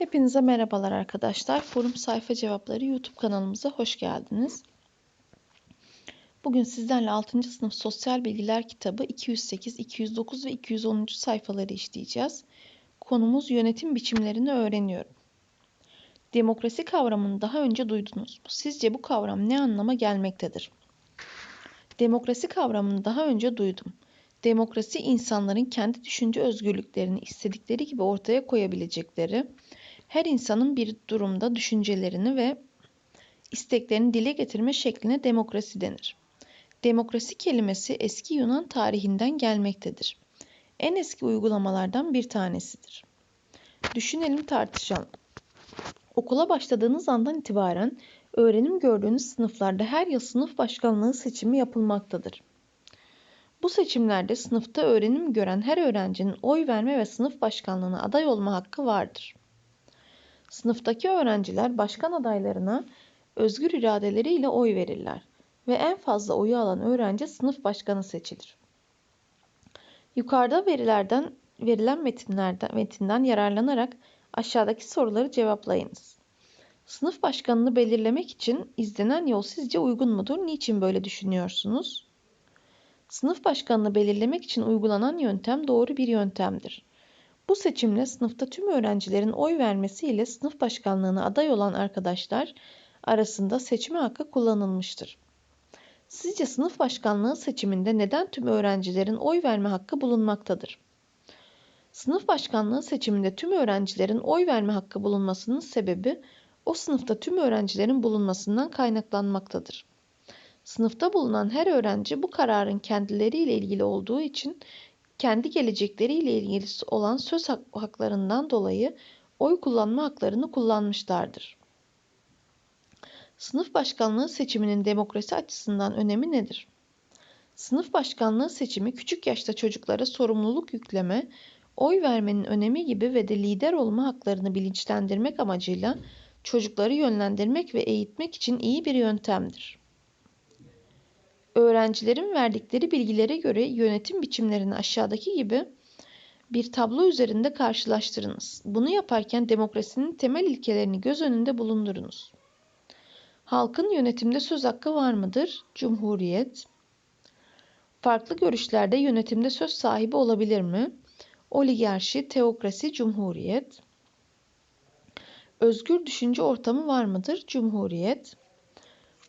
Hepinize merhabalar arkadaşlar. Forum Sayfa Cevapları YouTube kanalımıza hoş geldiniz. Bugün sizlerle 6. sınıf Sosyal Bilgiler kitabı 208, 209 ve 210. sayfaları işleyeceğiz. Konumuz yönetim biçimlerini öğreniyorum. Demokrasi kavramını daha önce duydunuz? Sizce bu kavram ne anlama gelmektedir? Demokrasi kavramını daha önce duydum. Demokrasi insanların kendi düşünce özgürlüklerini istedikleri gibi ortaya koyabilecekleri, her insanın bir durumda düşüncelerini ve isteklerini dile getirme şekline demokrasi denir. Demokrasi kelimesi eski Yunan tarihinden gelmektedir. En eski uygulamalardan bir tanesidir. Düşünelim tartışalım. Okula başladığınız andan itibaren öğrenim gördüğünüz sınıflarda her yıl sınıf başkanlığı seçimi yapılmaktadır. Bu seçimlerde sınıfta öğrenim gören her öğrencinin oy verme ve sınıf başkanlığına aday olma hakkı vardır. Sınıftaki öğrenciler başkan adaylarına özgür iradeleriyle oy verirler ve en fazla oyu alan öğrenci sınıf başkanı seçilir. Yukarıda verilerden verilen metinlerden metinden yararlanarak aşağıdaki soruları cevaplayınız. Sınıf başkanını belirlemek için izlenen yol sizce uygun mudur? Niçin böyle düşünüyorsunuz? Sınıf başkanını belirlemek için uygulanan yöntem doğru bir yöntemdir. Bu seçimle sınıfta tüm öğrencilerin oy vermesiyle sınıf başkanlığına aday olan arkadaşlar arasında seçme hakkı kullanılmıştır. Sizce sınıf başkanlığı seçiminde neden tüm öğrencilerin oy verme hakkı bulunmaktadır? Sınıf başkanlığı seçiminde tüm öğrencilerin oy verme hakkı bulunmasının sebebi o sınıfta tüm öğrencilerin bulunmasından kaynaklanmaktadır. Sınıfta bulunan her öğrenci bu kararın kendileriyle ilgili olduğu için kendi gelecekleriyle ilgili olan söz haklarından dolayı oy kullanma haklarını kullanmışlardır. Sınıf başkanlığı seçiminin demokrasi açısından önemi nedir? Sınıf başkanlığı seçimi küçük yaşta çocuklara sorumluluk yükleme, oy vermenin önemi gibi ve de lider olma haklarını bilinçlendirmek amacıyla çocukları yönlendirmek ve eğitmek için iyi bir yöntemdir. Öğrencilerin verdikleri bilgilere göre yönetim biçimlerini aşağıdaki gibi bir tablo üzerinde karşılaştırınız. Bunu yaparken demokrasinin temel ilkelerini göz önünde bulundurunuz. Halkın yönetimde söz hakkı var mıdır? Cumhuriyet. Farklı görüşlerde yönetimde söz sahibi olabilir mi? Oligarşi, teokrasi, cumhuriyet. Özgür düşünce ortamı var mıdır? Cumhuriyet.